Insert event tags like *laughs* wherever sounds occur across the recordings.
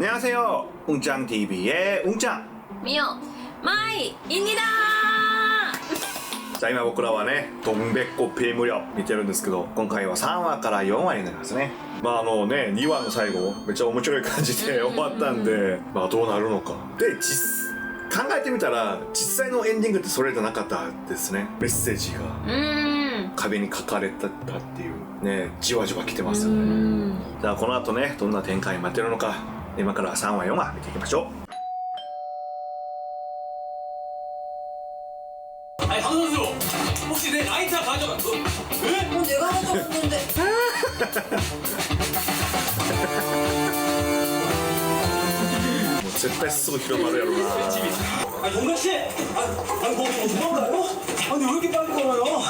안녕하세요. 웅짱 TV의 웅짱. みよまいいにだ 자, 今僕らはね、どんべっこペイ無料見てるんですけど、今回は3話から4話になりますね。まああのね、2話の最後、めっちゃ面白い感じで終わったんで、まあどうなるのか。で、実、考えてみたら、実際のエンディングってそれじゃなかったですね。メッセージがうーん壁に書かれてたっていう、ね、じわじわ来てますうよね。んじゃあこの後ね、どんな展開待ってるのか、 今から3話4話見ていきましょう。はい反応すよもしねあいつは会長がえ？っ *laughs* もう絶対すぐ広まるやろうな。*laughs* 아니 왜 이렇게 빨리 걸어요?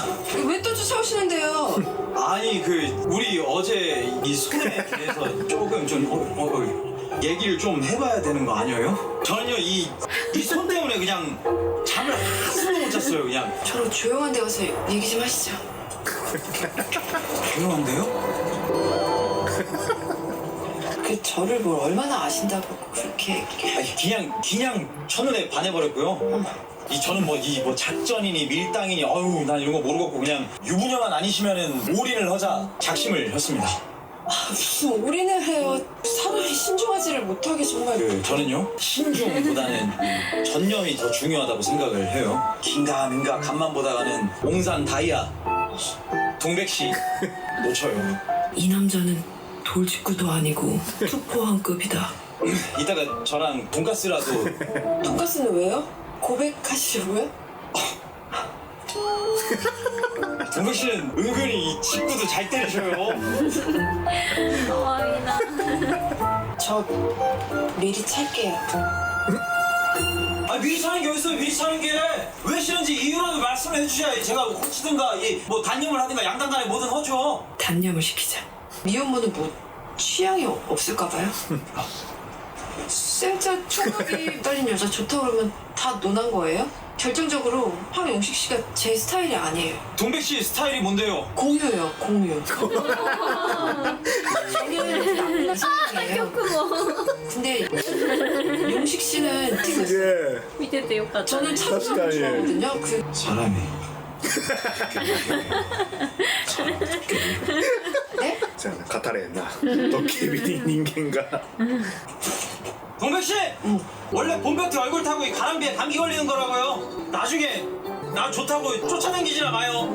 왜 또 쫓아오시는데요? 아니 그 우리 어제 이 손에 대해서 조금 좀 어, 어, 어, 얘기를 좀 해봐야 되는 거 아니에요? 저는요 이이 손 때문에 그냥 잠을 한숨도 못 잤어요 그냥 저로 조용한 데 가서 얘기 좀 하시죠. 조용한데요? 그 저를 뭘 얼마나 아신다고 그렇게 아니 그냥 그냥 첫눈에 반해버렸고요. 이 저는 뭐 이 뭐 작전이니 밀당이니 어유 난 이런 거 모르겠고 그냥 유부녀만 아니시면은 올인을 하자 작심을 했습니다. 아, 무슨 올인을 해요. 사람이 신중하지를 못하게 정말. 그 저는요 신중보다는 이 전념이 더 중요하다고 생각을 해요. 긴가민가 간만 보다가는 옹산 다이아 동백씨 놓쳐요. 이 남자는 돌직구도 아니고 투포한급이다. 이따가 저랑 돈가스라도 돈가스는 왜요? 고백하시려고요? *laughs* 동백 씨는 은근히 이 친구도 잘 때리셔요. 어이나 저 미리 찰게요. 아 미리 차는 게 어딨어요? 미리 차는 게 왜 싫은지 이유라도 말씀을 해주셔야 제가 고치든가 이뭐 단념을 하든가 양단간에 뭐든 하죠. 단념을 시키자. 미혼모는 뭐 취향이 없을까 봐요. 아, 생짜 총각이 딸린 여자 좋다 그러면 다 논한 거예요? 결정적으로 황용식 씨가 제 스타일이 아니에요. 동백씨 스타일이 뭔데요? 공유예요, 공유. *laughs* 공유는 나쁜 생각이에요. 근데 용식 씨는 되게 げ見ててよかった 저는 確か 차분한 に 좋아하거든요. 그 사람이 네? そうやな語れんなドッキリに人間が *laughs* 동백씨! 원래 본배트 얼굴 타고 이 가랑비에 감기 걸리는 거라고요. 나중에 나 좋다고 쫓아다니지나 마요.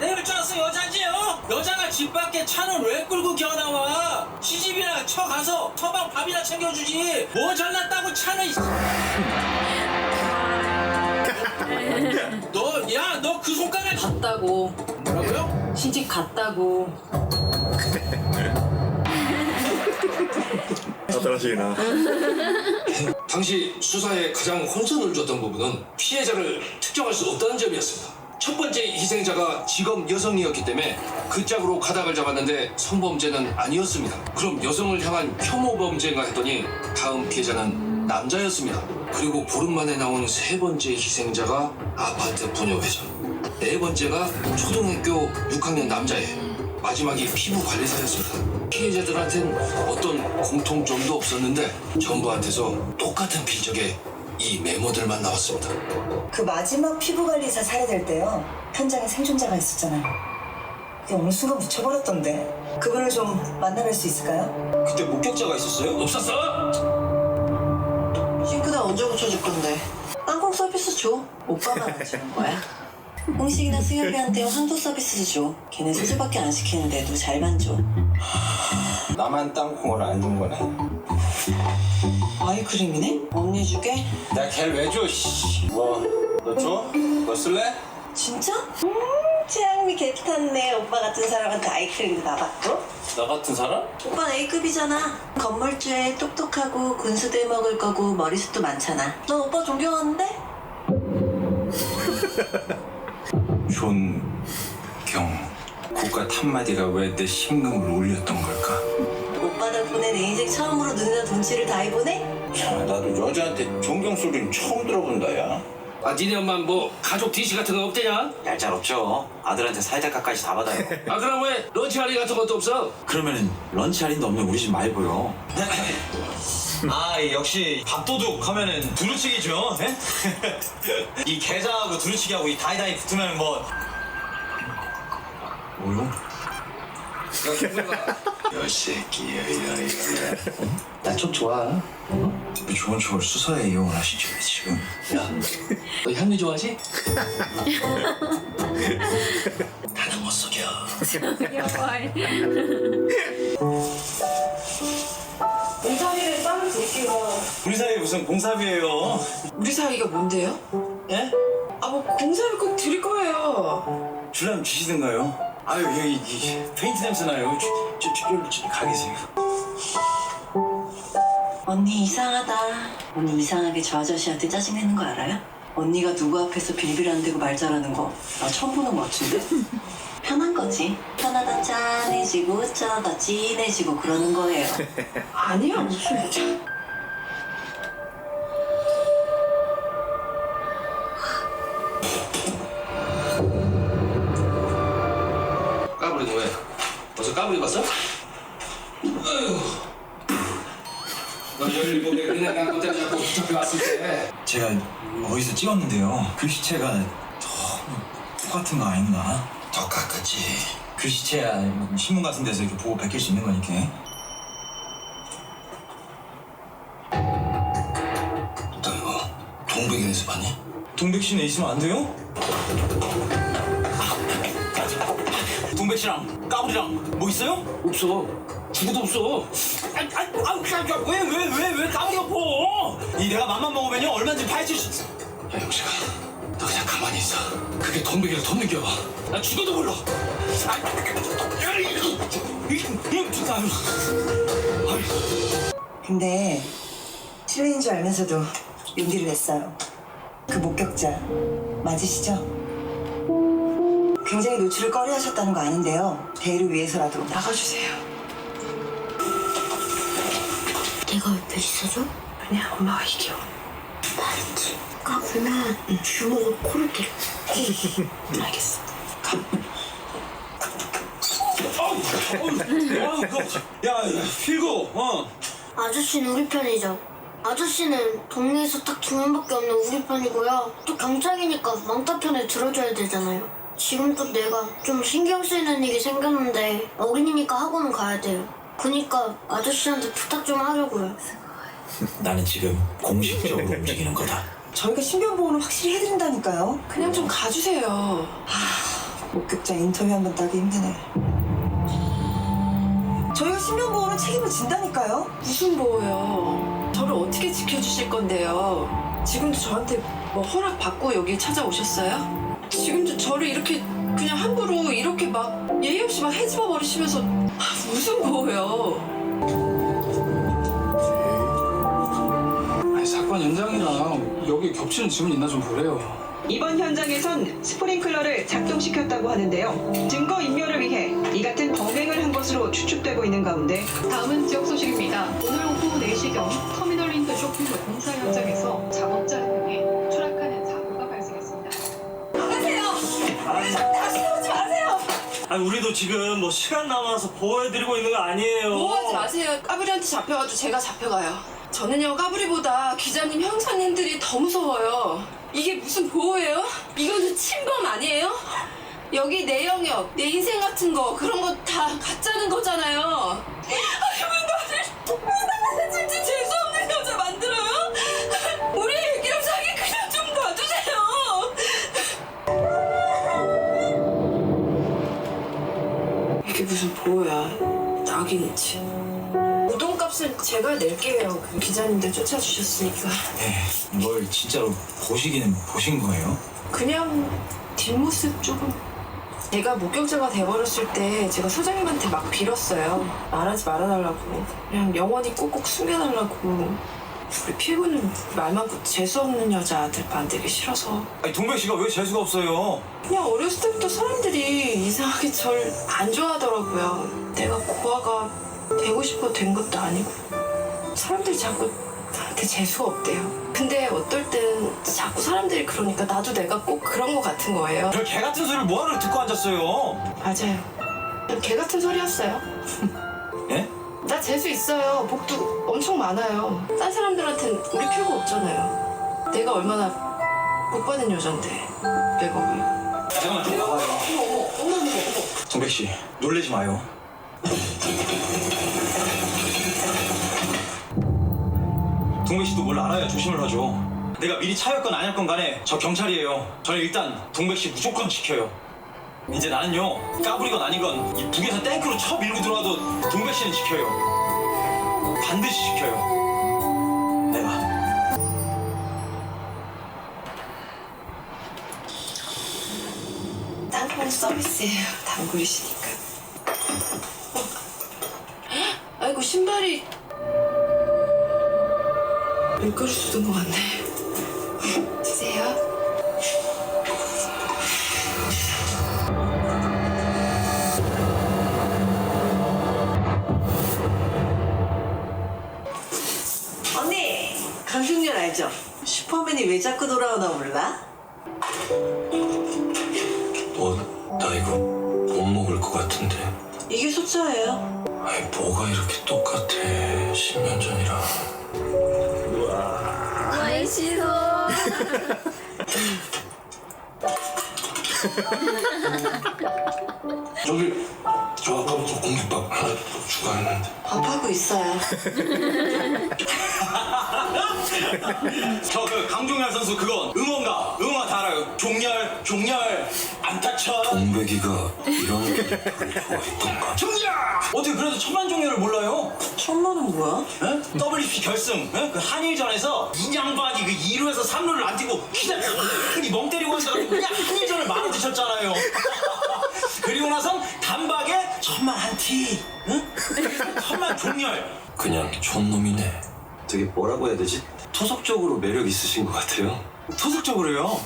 내가 쫓았어 여자지 어? 여자가 집 밖에 차는 왜 끌고 기어나와? 시집이나 쳐 가서 서방 밥이나 챙겨주지. 뭐 잘났다고 차는 이- *laughs* 너, 야, 너 그 손가락 갔다고. 뭐라고요? 시집 갔다고 新しいな *laughs* 당시 수사에 가장 혼선을 줬던 부분은 피해자를 특정할 수 없다는 점이었습니다. 첫 번째 희생자가 직업 여성이었기 때문에 그 짝으로 가닥을 잡았는데 성범죄는 아니었습니다. 그럼 여성을 향한 혐오 범죄인가 했더니 다음 피해자는 남자였습니다. 그리고 보름 만에 나온 세 번째 희생자가 아파트 분녀 회전. 네 번째가 초등학교 6학년 남자예요. 마지막이 피부 관리사였습니다. 피해자들한텐 어떤 공통점도 없었는데 전부한테서 똑같은 필적에 이 메모들만 나왔습니다. 그 마지막 피부관리사 살해될 때요 현장에 생존자가 있었잖아요 그게 어느 순간 묻혀버렸던데 그분을 좀 만나뵐 수 있을까요? 그때 목격자가 있었어요? 없었어? 싱크대 언제 고쳐줄 건데 땅콩 서비스 줘 오빠만 안 주는 거야? *laughs* 홍식이나 승엽이한테 황도 서비스도 줘 걔네 세수밖에 안 시키는데도 잘만 줘 나만 땅콩을 안 준 거네. 아이크림이네? 언니 주게? 내가 걔를 왜 줘? 씨. 뭐, 너 줘? 너 쓸래? 진짜? 음 최양미 개탔네 오빠 같은 사람한테 아이크림도 나봤고 나 같은 사람? 오빠는 A급이잖아 건물주에 똑똑하고 군수들 먹을 거고 머리숱도 많잖아 넌 오빠 존경하는데? *laughs* 존경. 국가 탑마디가 왜 내 심금을 울렸던 걸까? 오빠 덕분에 내 인생 처음으로 눈이나 돈치를 다 해보네? 야, 나도 여자한테 존경 소리는 처음 들어본다, 야. 아 니네 엄마 뭐 가족 디시 같은 거 없대냐? 얄짤 없죠. 아들한테 사이다까지 다 받아요. 아 그럼 왜 런치 할인 같은 것도 없어? 그러면은 런치 할인도 없는 우리 집 말고요. *laughs* 아 역시 밥도둑 하면은 두루치기죠. 예? *laughs* 이 계좌하고 두루치기하고 이 다이다이 붙으면 뭐 뭐요? 야 새끼야 야 야 나좀 좋아 그 좋은 척을 수사에 이용을 하시죠 지금. 너 현미 좋아하지? *laughs* 나는 못 속여 공사비를 따로 드릴게요. 우리 사이 무슨 공사비예요? 우리 사이가 뭔데요? 예? 아 뭐 공사비 꼭 드릴 거예요. 줄라면 주시든가요. 아유 여기 이 페인트 냄새 나요. 저저저 가 계세요. 언니 이상하다. 언니 이상하게 저 아저씨한테 짜증내는 거 알아요? 언니가 누구 앞에서 빌빌 안 대고 말 잘하는 거 나 처음 보는 거 같은데? *laughs* 편한 거지. 편하다 짠해지고 짜다 진해지고 그러는 거예요. *laughs* 아니야 무슨 때문에 붙잡혀왔을 때 제가 어디서 찍었는데요. 글씨체가 너무 똑같은 거 아닌가? 똑같겠지. 글씨체야 신문 같은 데서 이렇게 보고 베낄 수 있는 거니까. 너 이거 동백인에서 봤니? 동백씨네 있으면 안 돼요? 동백 씨랑 까불이랑 뭐 있어요? 없어 죽어도 없어 아니 아니 아니 왜왜 왜 왜 까불이 엎어? 이 내가 맘만 먹으면요 얼마든지 파헤칠 수 있어. 야 영식아 너 그냥 가만히 있어 그게 동백이를 더 느껴봐 나 죽어도 몰라 근데 실례인 줄 알면서도 용기를 냈어요. 그 목격자 맞으시죠? 굉장히 노출을 꺼려 하셨다는 거 아는데요. 대의를 위해서라도 나가주세요. 내가 왜 있어줘? 아니야 엄마가 이겨. 까불면 주먹으로 코를 때려. 알겠어. 야 필구 어 아저씨는 우리 편이죠. 아저씨는 동네에서 딱 두 명밖에 없는 우리 편이고요. 또 경찰이니까 망타 편에 들어줘야 되잖아요. 지금 또 내가 좀 신경 쓰이는 일이 생겼는데 어린이니까 학원은 가야 돼요. 그니까 아저씨한테 부탁 좀 하려고요. 나는 지금 공식적으로 움직이는 거다. 저희가 신변보호는 확실히 해드린다니까요. 그냥 좀 가주세요. 목격자 인터뷰 한 번 따기 힘드네. 저희가 신변보호는 책임을 진다니까요. 무슨 보호요? 저를 어떻게 지켜주실 건데요? 지금도 저한테 뭐 허락 받고 여기 찾아오셨어요? 지금도 저를 이렇게 그냥 함부로 이렇게 막 예의 없이 막 해집어 버리시면서 아, 무슨 보호요? 사건 현장이랑 여기 겹치는 지문 있나 좀 보래요. 이번 현장에선 스프링클러를 작동시켰다고 하는데요. 증거 인멸을 위해 이 같은 범행을 한 것으로 추측되고 있는 가운데 다음은 지역 소식입니다. 오늘 오후 4시경 터미널 링크 쇼핑몰 공사 현장에서 작업자를 향해 추락하는 사고가 발생했습니다. 아니 우리도 지금 뭐 시간 남아서 보호해드리고 있는 거 아니에요. 보호하지 마세요. 까불이한테 잡혀가지고 제가 잡혀가요. 저는요 까불이보다 기자님 형사님들이 더 무서워요. 이게 무슨 보호예요? 이거는 침범 아니에요? 여기 내 영역, 내 인생 같은 거 그런 거 다 가짜는 거잖아요. 아니 왜 나를 왜 나를 진짜 재수 없는 여자 만들어요? 우리 애기랑 사기 그냥 좀 놔주세요. 이게 무슨 보호야? 낙인이지. 우동값은 제가 낼게요. 그 기자님들 쫓아주셨으니까. 네, 뭘 진짜로 보시기는 보신 거예요? 그냥 뒷모습 조금. 제가 목격자가 돼버렸을 때 제가 소장님한테 막 빌었어요. 말하지 말아달라고. 그냥 영원히 꼭꼭 숨겨달라고. 우리 피부는 말 많고 재수 없는 여자들 만들기 싫어서. 아니 동백 씨가 왜 재수가 없어요? 그냥 어렸을 때부터 사람들이 이상하게 절 안 좋아하더라고요. 내가 고아가 되고 싶어 된 것도 아니고. 사람들이 자꾸 나한테 재수가 없대요. 근데 어떨 땐 자꾸 사람들이 그러니까 나도 내가 꼭 그런 거 같은 거예요. 별 개 같은 소리를 뭐하러 듣고 앉았어요? 맞아요. 개 같은 소리였어요. 예? 나 재수 있어요. 복도 엄청 많아요. 딴 사람들한텐 우리 필요 없잖아요. 내가 얼마나 복 받은 여잔데 백업을. 잠깐만 좀 나가요. 어머 어머 어머 어머. 동백 씨 놀래지 마요. 동백 씨도 뭘 알아야 조심을 하죠. 내가 미리 차였건 아니었건 간에 저 경찰이에요. 저는 일단 동백 씨 무조건 지켜요. 이제 나는요 까불이건 아니건 이 북에서 탱크로 쳐 밀고 들어와도 동백 씨는 지켜요. 반드시 지켜요. 내가. 땅콩 서비스예요. 단골이시니까. 어. 신발이 밀가루 쏟은 것 같네. 드세요. 언니 강승열 알죠? 슈퍼맨이 왜 자꾸 돌아오나 몰라? 어, 나 이거 못 먹을 것 같은데. 이게 숫자예요. 아니, 뭐가 이렇게 똑같아. 10년 전이라. 맛있어. 저기, 저 아까부터 공깃밥 하나 더 추가했는데. 밥하고 있어요. *laughs* 저 그 강종열 선수 그건 응원가 응원가 다 알아요. 종렬 종렬 안 다쳐. 동백이가 이런 공깃밥을 좋아했던가? 종렬 어떻게 그래도 천만 종렬을 몰라요? 천만은 뭐야? 에? WP 결승 에? 그 한일전에서 인양반이 그 2루에서 3루를 안 뛰고 크니 멍 때리고 앉아가지고 그냥 한일전을 말아 드셨잖아요. *laughs* 그리고 나선 단박에 천만 한티 응? 천만 종렬 그냥 촌놈이네. 되게 뭐라고 해야 되지? 토속적으로 매력 있으신 것 같아요. 토속적으로요.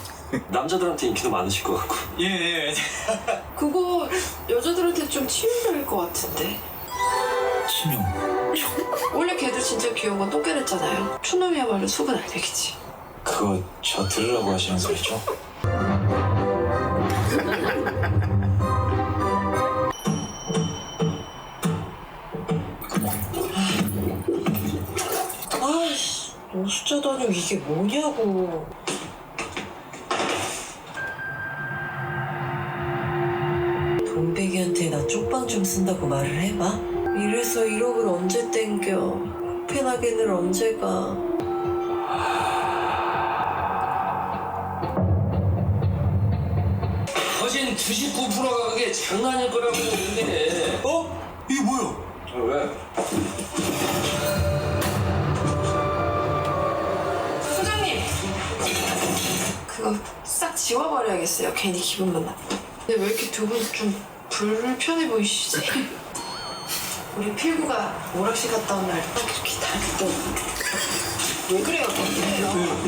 남자들한테 인기도 많으실 것 같고. 예, 예. *laughs* 그거 여자들한테 좀 치명적일 것 같은데. 신용. 원래 걔들 진짜 귀여운 건 똥개랬잖아요. 촌놈이야말로 속은 알배기지. 그거 저 들으라고 하시는 소리죠? 아이씨, 너 숫자도 아니고 이게 뭐냐고. 좀 쓴다고 말을 해봐. 이래서 1억을 언제 땡겨. 코펜하겐을 언제 가. 거진 99%가 그게 장난일 거라고 보는데. 어? 이게 뭐야? 왜? 소장님! 그거 싹 지워버려야겠어요. 괜히 기분만 나빠. 근데 왜 이렇게 두 분 좀 불편해 보이시지? 우리 필구가 오락실 갔다 온 날 딱 이렇게 다녔던 왜 그래요? 근데?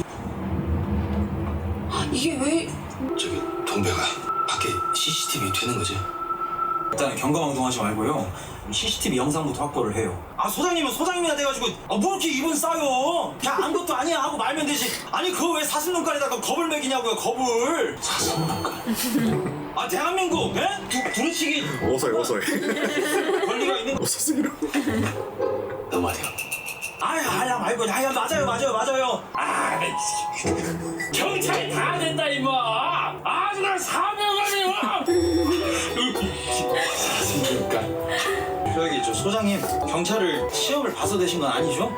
아, 이게 왜 저기 동백아 밖에 CCTV 되는 거지? 일단은 경거망동하지 말고요. CCTV 영상부터 확보를 해요. 아 소장님은 소장님이나 돼가지고 아, 뭐 이렇게 입은 싸요? 그냥 아무것도 아니야 하고 말면 되지. 아니 그거 왜 사슴눈깔에다가 겁을 먹이냐고요 겁을. 사슴눈깔. 아 대한민국 예? 두, 두루치기 어서이 어서이. 권리가 있는 어서스기로. 너 말이야. 아야 아야 말고 아야 맞아요 맞아요 맞아요. 아 경찰이 다 된다 이모. 아주 그냥 사명하네요. 저기 저 소장님 경찰을 시험을 봐서 되신 건 아니죠?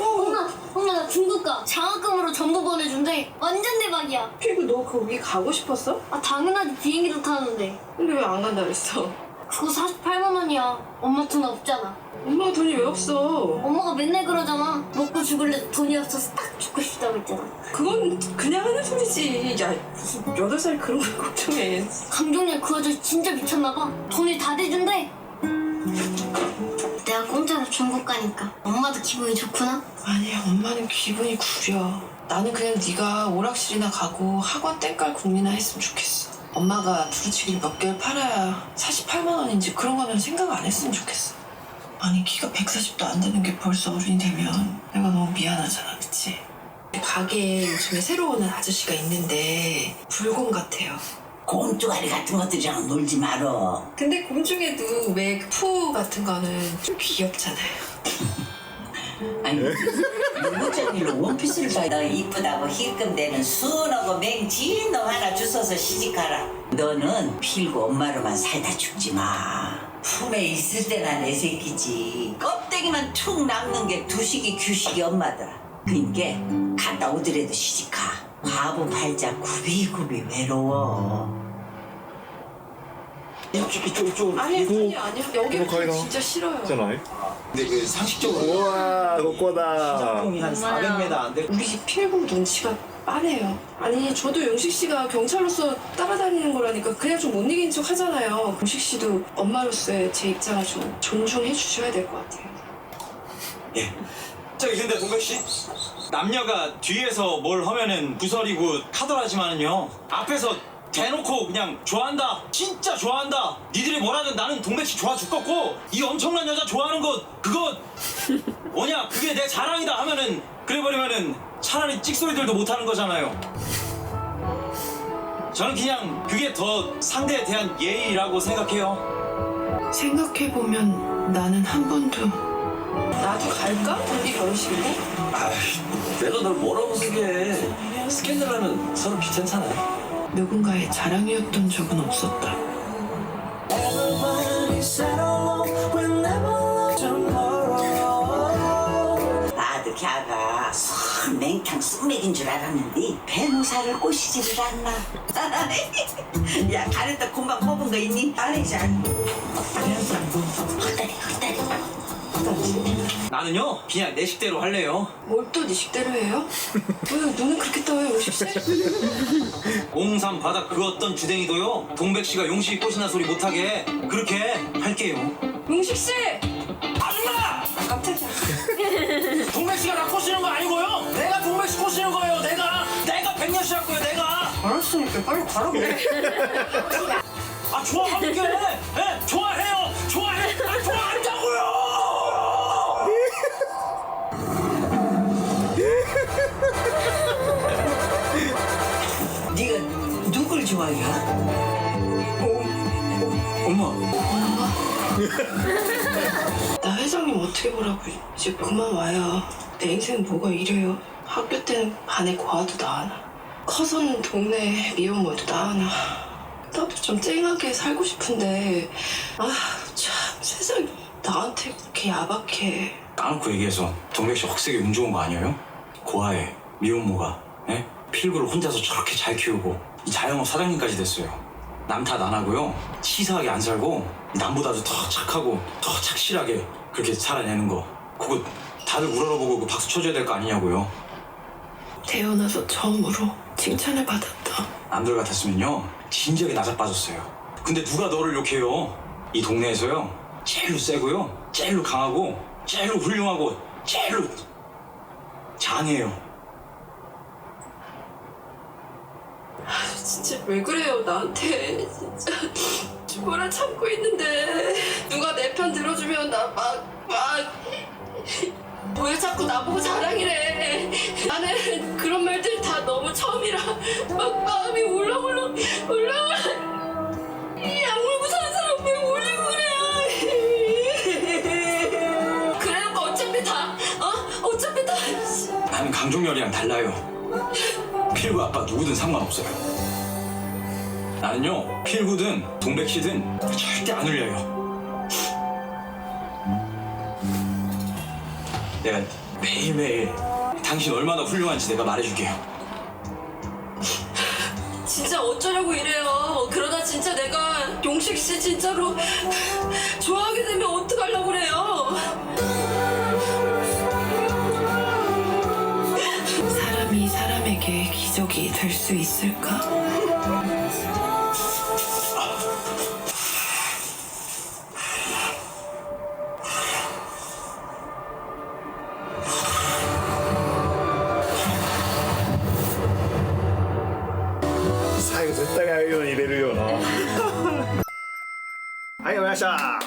엄마, 엄마 나 중국 가. 장학금으로 전부 보내준대. 완전 대박이야. 필구 너 거기 가고 싶었어? 아 당연하지 비행기도 타는데. 근데 왜 안 간다 그랬어? 그거 48만 원이야. 엄마 돈 없잖아. 엄마가 돈이 왜 없어? 엄마가 맨날 그러잖아. 먹고 죽을래 돈이 없어서 딱 죽고 싶다고 했잖아. 그건 그냥 하는 소리지. 야 무슨 여덟 살 그런 걸 걱정해. 강종렬 그 아저씨 진짜 미쳤나봐. 돈이 다 대준대. 내가 공짜로 중국 가니까 엄마도 기분이 좋구나. 아니야 엄마는 기분이 구려. 나는 그냥 네가 오락실이나 가고 학원 땡깔 공리나 했으면 좋겠어. 엄마가 두루치기를 몇 개를 팔아야 48만 원인지 그런 거는 생각 안 했으면 좋겠어. 아니 키가 140도 안 되는 게 벌써 어른이 되면 내가 너무 미안하잖아 그치? 가게에 요즘에 새로 오는 아저씨가 있는데 불곰 같아요. 곰뚜가리 같은 것들이랑 놀지 말어. 근데 곰 중에도 왜 푸 같은 거는 좀 귀엽잖아요. *laughs* 아니 무슨 일로 원피스를 사? 너 이쁘다고 힐끔대는 순하고 맹진 놈 하나 주워서 시집가라. 너는 필고 엄마로만 살다 죽지 마. 품에 있을 때나 내 새끼지. 껍데기만 툭 남는 게 두식이 규식이 엄마더라. 그니까 갔다 오더라도 시집가. 바보 팔자 굽이굽이 외로워. 이쪽 이쪽 이쪽. 아니 아니 아니요 여기 이거 가위다. 진짜 싫어요. 있잖아. 근데 그 상식적으로 우와, 꼬꼬다. 시작통이 한 400m 안 돼. 우리 집 필금 눈치가 빠네요. 아니 저도 용식 씨가 경찰로서 따라다니는 거라니까 그냥 좀 못 이긴 척 하잖아요. 용식 씨도 엄마로서의 제 입장을 좀 존중해 주셔야 될 것 같아요. 예. 저기 근데 동백 씨 남녀가 뒤에서 뭘 하면은 구설이고 하더라지만은요 앞에서 대놓고 그냥 좋아한다. 진짜 좋아한다. 니들이 뭐라든 나는 동백 씨 좋아 죽겠고 이 엄청난 여자 좋아하는 거 그거 *laughs* 뭐냐 그게 내 자랑이다 하면은 그래버리면은 차라리 찍소리들도 못하는 거잖아요. 저는 그냥 그게 더 상대에 대한 예의라고 생각해요. 생각해보면 나는 한 번도 나도 갈까? 우리 결혼식인데? 내가 널 뭐라고 쓰게 스캔들 하면 서로 귀찮잖아 누군가의 자랑이었던 적은 없었다. 나도 걔가 설 맹탕 쑥맥인 줄 알았는데 배농사를 꼬시지를 않나 *laughs* 야 가래떡 금방 뽑은 거 있니? 알리지 헛다리 헛다리 나는요 그냥 내 식대로 할래요 뭘 또 네 식대로 해요? 왜 눈은 그렇게 떠요, 용식 씨? 옹산 바닥 그 어떤 주댕이도요 동백 씨가 용식이 꽃이나 소리 못하게 그렇게 할게요 용식 씨! 아줌마! 아, 깜짝이야. 동백 씨가 나 꼬시는 거 아니고요 내가 동백 씨 꼬시는 거예요 내가 내가 백년 씨라고요 내가 알았으니까 빨리 가라고. 아 좋아할게 예 좋아해요 좋아 누굴 좋아해? 엄마 *laughs* 나 회장님 어떻게 보라고 이제 그만 와요. 내 인생 뭐가 이래요. 학교 때는 반에 고아도 나와나. 커서는 동네 미혼모도 나와나. 나도 좀 쨍하게 살고 싶은데 아 참 세상이 나한테 그렇게 야박해. 까놓고 얘기해서 동백 씨 억세게 운 좋은 거 아니에요? 고아에 미혼모가 예? 필구를 혼자서 저렇게 잘 키우고 이 자영업 사장님까지 됐어요. 남 탓 안 하고요. 치사하게 안 살고 남보다도 더 착하고 더 착실하게 그렇게 살아내는 거. 그거 다들 우러러보고 그 박수 쳐줘야 될 거 아니냐고요. 태어나서 처음으로 칭찬을 받았다. 남들 같았으면요. 진작에 나자 빠졌어요. 근데 누가 너를 욕해요? 이 동네에서요. 제일로 세고요. 제일로 강하고 제일로 훌륭하고 제일로 장해요 진짜 왜 그래요 나한테? 진짜 죽어라 참고 있는데 누가 내 편 들어주면 나 막막 왜 자꾸 나보고 자랑이래. 나는 그런 말들 다 너무 처음이라 막 마음이 울렁울렁 울렁 이 약물고 사는 사람 왜 울리고 그래? 그래놓고 어차피 다 어? 어차피 다. 나는 강종열이랑 달라요. 필구 아빠 누구든 상관없어요. 나는요 필구든 동백씨든 절대 안 울려요. 내가 매일매일 당신 얼마나 훌륭한지 내가 말해줄게요. 진짜 어쩌려고 이래요. 그러다 진짜 내가 용식 씨 진짜로 좋아하게 되면 スするか？最後絶対ああいうの入れるよな。*laughs* はいおりました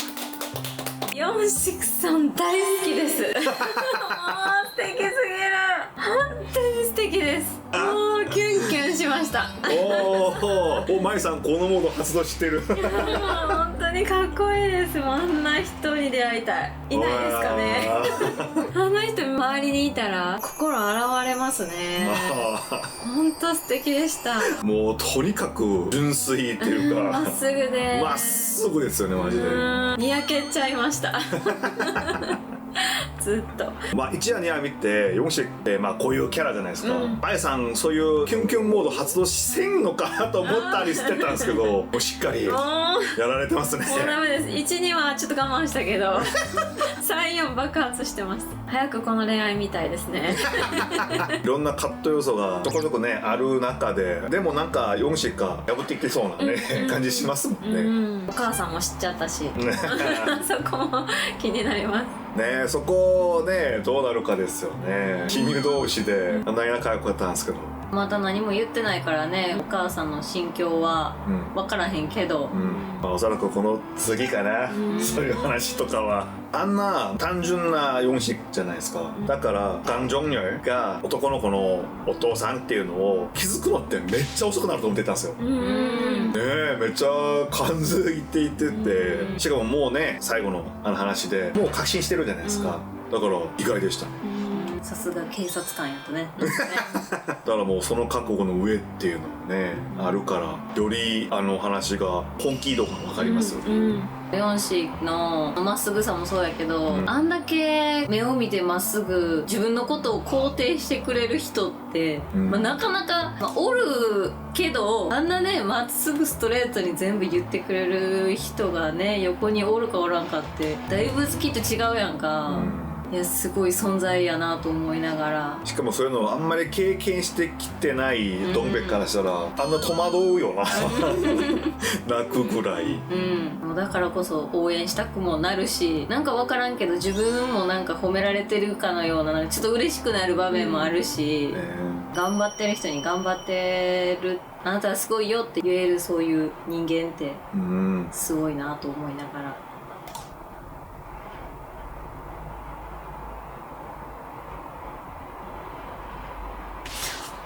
さん大好きです。*laughs* 素敵すぎる。本当に素敵です。ました。おーおまいさんこのモード発動してる。もう本当にかっこいいです。あんな人に出会いたい。いないですかね。あの人周りにいたら心洗われますね。本当素敵でした。もうとにかく純粋っていうか。まっすぐで。まっすぐですよねマジで。うん。にやけちゃいましたずっと。まあ一話二話見てヨンシってまあこういうキャラじゃないですか。うん。まえさんそういうキュンキュンモード発動せんのかなと思ったりしてたんですけどもうしっかりやられてますね。もうダメです。12はちょっと我慢したけど *laughs* 34爆発してます。早くこの恋愛みたいですね。*laughs* いろんなカット要素がちょこちょこねある中ででもなんかヨンシが破っていけそうなね感じしますもんうねん。お母さんも知っちゃったし。*laughs* そこも気になります。ねそこねどうなるかですよね。親友同士であんなに仲良かったんですけど。また何も言ってないからねお母さんの心境はうん。分からへんけど、まあ、おそらくこの次かな、そういう話とかは。あんな単純な4子じゃないですか。だからカン・ジョンニョルが男の子のお父さんっていうのを気づくのってめっちゃ遅くなると思ってたんですよ、うんねえめっちゃ感づいていってて。しかももうね最後のあの話でもう確信してるじゃないですか、だから意外でした。さすが警察官やったね。*laughs* だからもうその覚悟の上っていうのがねあるからよりあの話が本気度が分かりますよね、うん。ヨンシのまっすぐさもそうやけど、うん。あん。だけ目を見てまっすぐ自分のことを肯定してくれる人って、うん。まあ、なかなか、まあ、おるけどあん。なねまっすぐストレートに全部言ってくれる人がね横におるかおらん。かってだいぶきっと違うやん。か、いやすごい存在やなと思いながら。しかもそういうのをあんまり経験してきてないドンベッからしたら、あんな戸惑うよな。泣くぐらい。うん、だからこそ応援したくもなるしなんか分からんけど自分もなんか褒められてるかのようななんかちょっと嬉しくなる場面もあるし、頑張ってる人に頑張ってるあなたはすごいよって言えるそういう人間ってうん。すごいなと思いながら。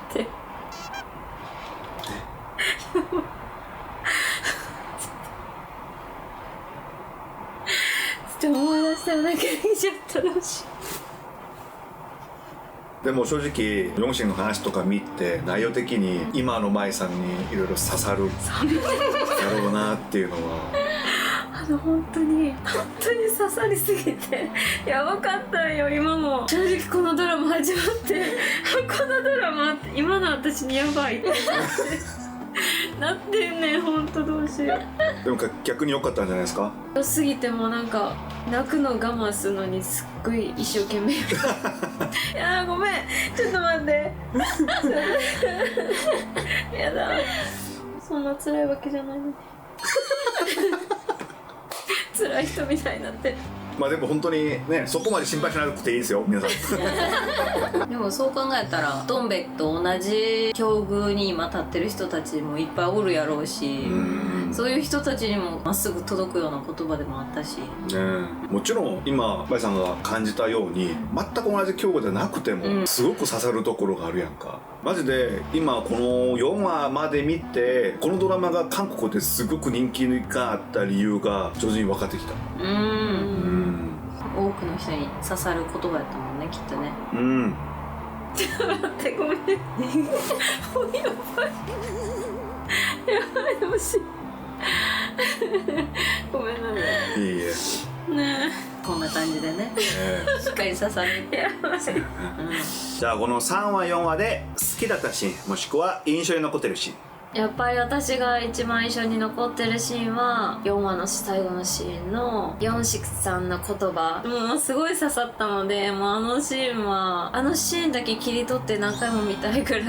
ってちょっと思い出したら泣けてきちゃったどうしよでも正直ヨンシンの話とか見て内容的に今の舞さんにいろいろ刺さるだろうなっていうのは。あの本当に本当に刺さりすぎてやばかったんよ今も。正直このドラマ始まってあこのドラマ今の私にやばいってなってんねん本当どうしよう。でも逆に良かったんじゃないですか？良すぎてもうなんか泣くの我慢するのにすっごい一生懸命。*laughs* いやーごめん。ちょっと待って。*laughs* やだ。そんな辛いわけじゃないのに。*laughs* 辛い人みたいになってるまあでも本当にねそこまで心配しなくていいですよ皆さん。*laughs* でもそう考えたらドンベと同じ境遇に今立ってる人たちもいっぱいおるやろうしそういう人たちにもまっすぐ届くような言葉でもあったし。ねもちろん今舞さんが感じたように全く同じ境遇じゃなくても、うん。すごく刺さるところがあるやんか。マジで今この4話まで見てこのドラマが韓国ですごく人気があった理由が徐々に分かってきた。うん多くの人に刺さる言葉やったもんねきっとね。うん。ちょっと待ってごめん。*laughs* やばい。やばいどうし *laughs* ごめんなさい。いいえ。ね。えこんな感じでね。しっかり刺さるやばいじゃあこの3話4話で好きだったシーンもしくは印象に残ってるシーンやっぱり私が一番印象に残ってるシーンは4話の最後のシーンのヨンシクさんの言葉。もうすごい刺さったのでもうあのシーンはあのシーンだけ切り取って何回も見たいくらい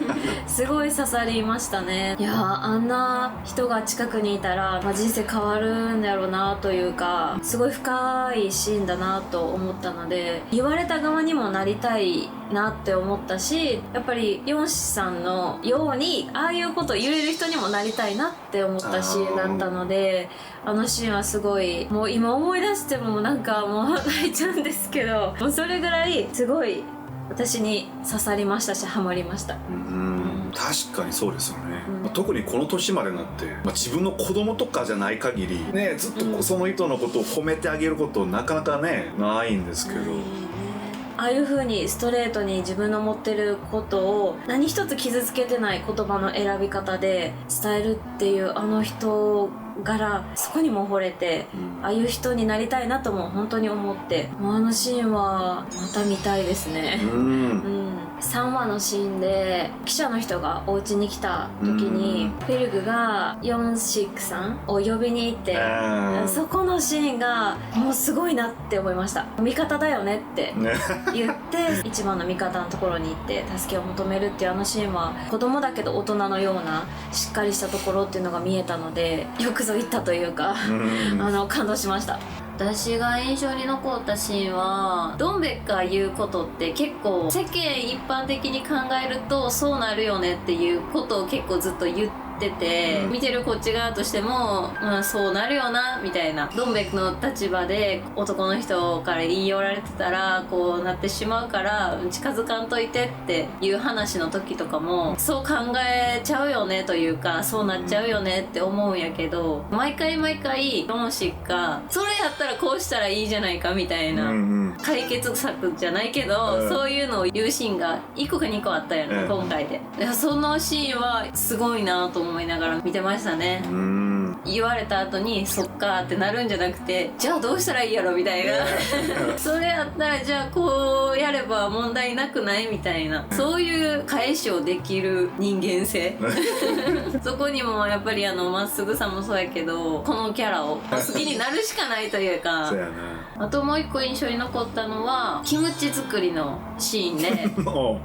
*laughs* すごい刺さりましたね。いやーあんな人が近くにいたら、まあ、人生変わるんだろうなというかすごい深いシーンだなと思ったので言われた側にもなりたいなって思ったしやっぱりヨンシさんのようにああいうことと揺れる人にもなりたいなって思ったシーンだったのであのシーンはすごいもう今思い出してもなんかもう *laughs* 泣いちゃうんですけどもうそれぐらいすごい私に刺さりましたしハマりました。うん確かにそうですよね、まあ特にこの年までになって、まあ、自分の子供とかじゃない限りねずっとその人のことを褒めてあげることなかなかねないんですけど、ああいう風にストレートに自分の持ってることを何一つ傷つけてない言葉の選び方で伝えるっていうあの人柄そこにも惚れて、ああいう人になりたいなとも本当に思ってもうあのシーンはまた見たいですね。うん。うん、3話のシーンで記者の人がお家に来た時にフェルグがヨンシックさんを呼びに行ってうん。そこのシーンがもうすごいなって思いました。味方だよねってね。言って *laughs* 一番の味方のところに行って助けを求めるっていうあのシーンは子供だけど大人のようなしっかりしたところっていうのが見えたのでよくぞ言ったというかうん。*laughs* あの感動しました私が印象に残ったシーンはドンベッカー言うことって結構世間一般的に考えるとそうなるよねっていうことを結構ずっと言ってて、うん。見てるこっち側としても、うん、そうなるよなみたいな。ドンベックの立場で男の人から言い寄られてたらこうなってしまうから近づかんといてっていう話の時とかもそう考えちゃうよねというかそうなっちゃうよねって思うんやけど毎回毎回ロンシッがそれやったらこうしたらいいじゃないかみたいな。解決策じゃないけど、うん。そういうのを言うシーンが1個か2個あったやん。今回でそのシーンはすごいなと思いながら見てましたね。うん。言われた後にそっかってなるんじゃなくてじゃあどうしたらいいやろみたいな。*laughs* それやったらじゃあこうやれば問題なくないみたいな。そういう返しをできる人間性。*laughs* そこにもやっぱりあのまっすぐさもそうやけどこのキャラを好きになるしかないというか。*laughs* あともう一個印象に残ったのはキムチ作りのシーンで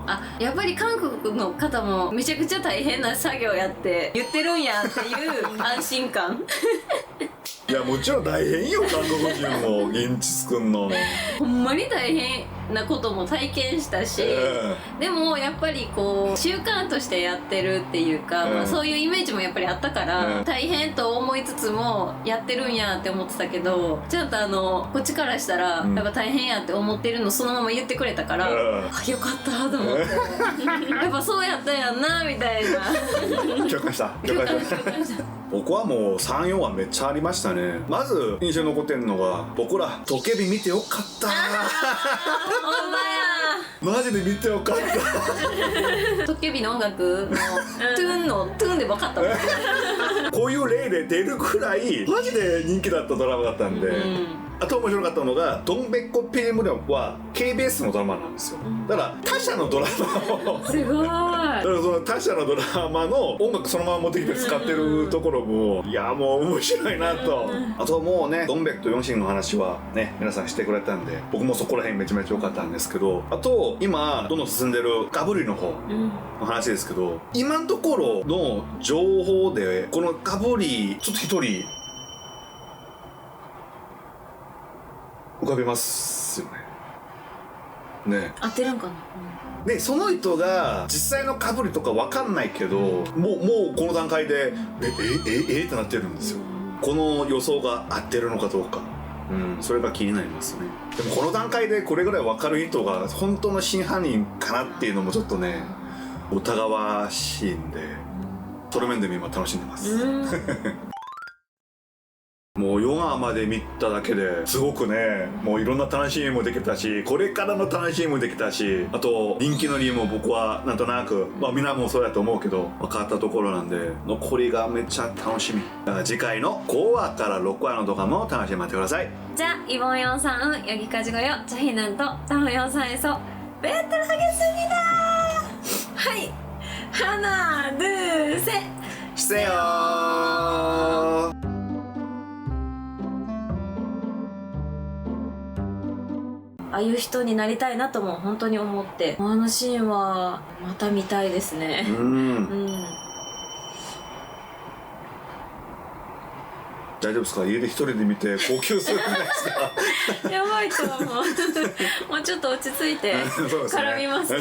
あやっぱり韓国の方もめちゃくちゃ大変な作業やって言ってるんやっていう *laughs* 安心感。いやもちろん大変よ韓国人も現地作んの、ほんまに大変なことも体験したし、うでもやっぱりこう習慣としてやってるっていうか、うんまあそういうイメージもやっぱりあったから、うん大変と思いつつもやってるんやって思ってたけどちゃんとあのこっちからしたらうん。やっぱ大変やって思ってるのそのまま言ってくれたから、うんあよかったと思って。やっぱそうやったんやんなみたいな。ん、許可した。許可した。僕はもう34はめっちゃありましたね。まず印象に残ってるのが僕らトケビ見てよかった。ほんまやマジで見てよかった。トッケビの音楽のトゥーンのトゥーンで分かったもん。こういう例で出るくらいマジで人気だったドラマだったんで、うん。あと面白かったのが「ドンベッコピエムリョン」は KBS のドラマなんですよ。だから他社のドラマを。すごい。だからその他社のドラマの音楽そのまま持ってきて使ってるところもいやもう面白いなと。あともうねドンベックとヨンシンの話はね皆さんしてくれたんで僕もそこら辺めちゃめちゃ良かったんですけどあと今どんどん進んでるガブリの方うん。の話ですけど今のところの情報でこのガブリちょっと一人浮かびますよね。ね。合ってるんかな、でその人が実際のかぶりとかわかんないけどもうもうこの段階でええええってなってるんですよ。この予想が合ってるのかどうかうん。それが気になりますね。でもこの段階でこれぐらい分かる人が本当の真犯人かなっていうのもちょっとね疑わしいんでその面でも今楽しんでます、うん *laughs* もうヨガまで見ただけですごくねもういろんな楽しみもできたしこれからの楽しみもできたしあと人気の理由も僕はなんとなくまあ皆もそうやと思うけど分かったところなんで残りがめっちゃ楽しみ。だから次回の5話から6話の動画も楽しみに待ってください。じゃあイボンヨンさんヨギカジゴヨチャヒナンとタホヨンさんへそベッドのハゲすギだはい。ハナドゥーセしてよああいう人になりたいなとも本当に思って。あのシーンはまた見たいですね。うん。うん。大丈夫ですか？家で一人で見て号泣するんですか？*laughs* やばいと思う。*laughs* もうちょっと落ち着いて *laughs* 絡みます